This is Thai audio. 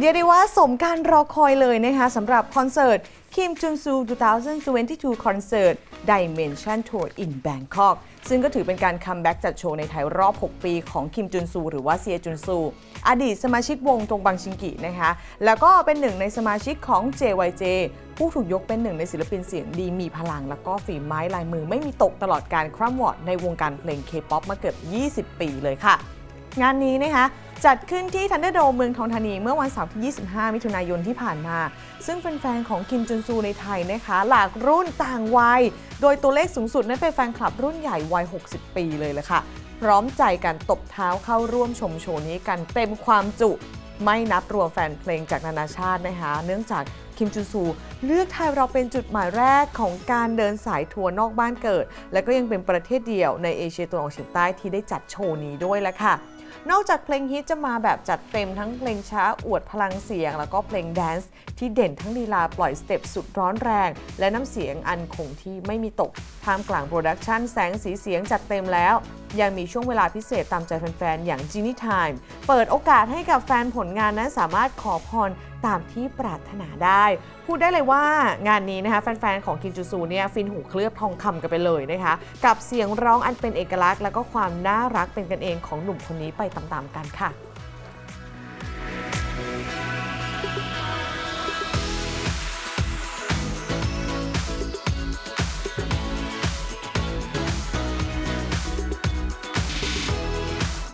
เรียกได้ว่าสมการรอคอยเลยนะคะสำหรับคอนเสิร์ต Kim Jun Soo 2022 Concert Dimension Tour in Bangkok ซึ่งก็ถือเป็นการคัมแบ็กจัดโชว์ในไทยรอบ 6 ปีของคิมจุนซูหรือว่าเซียจุนซู อดีตสมาชิกวงตรงบังชิงกินะคะ แล้วก็เป็นหนึ่งในสมาชิกของ JYJ ผู้ถูกยกเป็นหนึ่งในศิลปินเสียงดีมีพลัง แล้วก็ฝีไม้ลายมือไม่มีตกตลอดการคร่ำวอดในวงการเพลง K-POP มาเกือบ 20 ปีเลยค่ะ งานนี้นะคะ จัดขึ้นที่ทันเดอร์โดเมืองทองธานี เมื่อวันเสาร์ที่ 25 มิถุนายนที่ผ่านมา ซึ่งแฟนๆของคิมจุนซูในไทยนะคะ หลากรุ่นต่างวัย โดยตัวเลขสูงสุดนั้นเป็นแฟนคลับรุ่นใหญ่วัย 60 ปีเลยเละค่ะ พร้อมใจกันตบเท้าเข้าร่วมชมโชว์นี้กันเต็มความจุ ไม่นับรวมแฟนเพลงจากนานาชาตินะคะ เนื่องจาก คิมจุนซูเลือกไทยเราเป็นจุดหมายแรกของการเดินสายทัวร์นอกบ้านเกิด และก็ยังเป็นประเทศเดียวในเอเชียตะวันออกเฉียงใต้ที่ได้จัดโชว์นี้ด้วยแหละค่ะนอกจากเพลงฮิตจะมาแบบจัดเต็มทั้งเพลงช้าอวดพลังเสียง แล้วก็เพลงแดนซ์ที่เด่นทั้งลีลาปล่อยสเต็ปสุดร้อนแรง และน้ำเสียงอันคงที่ไม่มีตกท่ามกลางโปรดักชันแสงสีเสียงจัดเต็มแล้ว ยังมีช่วงเวลาพิเศษตามใจแฟนๆ อย่าง Genie Time เปิดโอกาสให้กับแฟนผลงานนั้นสามารถขอพร ตามที่ปรารถนาได้ พูดได้เลยว่างานนี้นะคะแฟนๆ ของกินจูซูเนี่ยฟินหูเคลือบทองคำกันไปเลยนะคะ กับเสียงร้องอันเป็นเอกลักษณ์ แล้วก็ความน่ารักเป็นกันเองของหนุ่มคนนี้ไปตามๆกันค่ะ